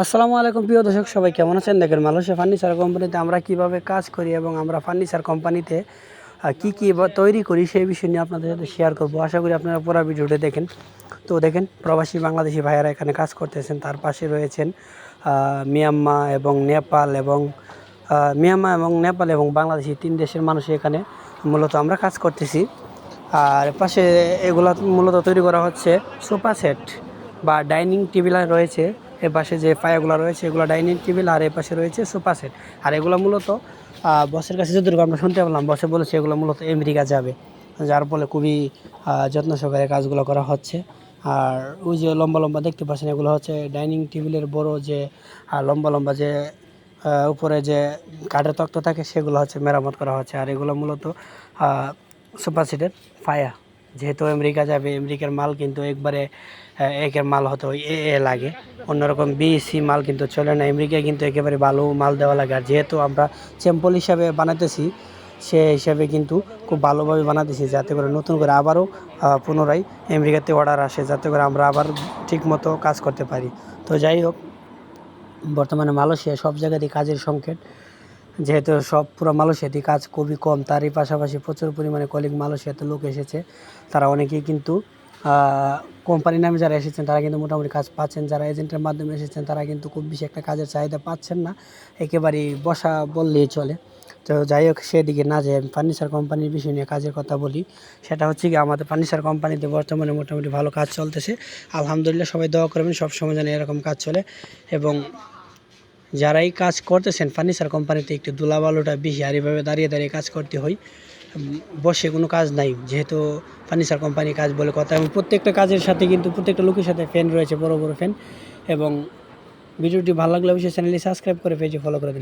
আসসালামু আলাইকুম প্রিয় দর্শক সবাই কেমন আছেন? দেখেন মালয়েশিয়া ফার্নিচার কোম্পানিতে আমরা কীভাবে কাজ করি এবং আমরা ফার্নিচার কোম্পানিতে কি কি তৈরি করি সেই বিষয় নিয়ে আপনাদের সাথে শেয়ার করব। আশা করি আপনারা পুরো ভিডিওটা দেখেন। তো দেখেন প্রবাসী বাংলাদেশি ভাইয়েরা এখানে কাজ করতেছেন। তার পাশে রয়েছেন আহ, মিয়ানমার এবং নেপাল এবং মিয়ানমার এবং নেপাল এবং বাংলাদেশি তিন দেশের মানুষ এখানে মূলত আমরা কাজ করতেছি। আর পাশে এগুলা মূলত তৈরি করা হচ্ছে সোফা সেট বা ডাইনিং টেবিল রয়েছে। এ পাশে যে পায়াগুলো রয়েছে, এগুলো ডাইনিং টেবিল আর এ পাশে রয়েছে সোফা সেট। আর এগুলো মূলত বসের কাছে যতটুকু আমরা শুনতে পেলাম, বসে বলেছে এগুলো মূলত আমেরিকা যাবে। যার ফলে খুবই যত্ন সহকারে কাজগুলো করা হচ্ছে। আর ওই যে লম্বা লম্বা দেখতে পাচ্ছেন, এগুলো হচ্ছে ডাইনিং টেবিলের বড় যে লম্বা লম্বা যে উপরে যে কাঠের তক্ত থাকে, সেগুলো হচ্ছে মেরামত করা হচ্ছে। আর এগুলো মূলত সুপার সেটের ফায়া যেহেতু আমেরিকা যাবে, আমেরিকার মাল কিন্তু একবারে একের মাল হতো এ এ লাগে। অন্যরকম বি, সি মাল কিন্তু চলে না। আমেরিকায় কিন্তু একেবারে ভালো মাল দেওয়া লাগে। আর যেহেতু আমরা চ্যাম্পল হিসাবে বানাতেছি সে হিসাবে কিন্তু খুব ভালোভাবে বানাতেছি যাতে করে নতুন করে আবারও পুনরায় আমেরিকাতে অর্ডার আসে, যাতে করে আমরা আবার ঠিকমতো কাজ করতে পারি। তো যাই হোক, বর্তমানে মালয়েশিয়া সব জায়গাতেই কাজের সংকেট যেহেতু সব পুরো মালয়েশিয়াতে কাজ খুবই কম, তারই পাশাপাশি প্রচুর পরিমাণে কলিগ মালয়েশিয়াতে লোক এসেছে। তারা অনেকেই কিন্তু কোম্পানির নামে যারা এসেছেন, তারা কিন্তু মোটামুটি কাজ পাচ্ছেন। যারা এজেন্টের মাধ্যমে এসেছেন, তারা কিন্তু খুব বেশি একটা কাজের চাহিদা পাচ্ছেন না। একেবারেই বসা বললেই চলে। তো যাই হোক, সেদিকে না যাই ফার্নিচার কোম্পানির বিষয় নিয়ে কাজের কথা বলি। সেটা হচ্ছে কি, আমাদের ফার্নিচার কোম্পানিতে বর্তমানে মোটামুটি ভালো কাজ চলতেছে। আলহামদুলিল্লাহ, সবাই দোয়া করবেন, সবসময় যেন এরকম কাজ চলে। এবং যারাই কাজ করতেছেন ফার্নিচার কোম্পানিতে একটু দুলাবালুটা বেশি আর এভাবে দাঁড়িয়ে দাঁড়িয়ে কাজ করতে হয় বসে কোনো কাজ নাই। যেহেতু ফার্নিচার কোম্পানি কাজ বলে কথা, এবং প্রত্যেকটা কাজের সাথে কিন্তু প্রত্যেকটা লোকের সাথে ফ্যান রয়েছে, বড় বড় ফ্যান এবং ভিডিওটি ভালো লাগলে অবশ্যই চ্যানেলটি সাবস্ক্রাইব করে পেজে ফলো করে দিন।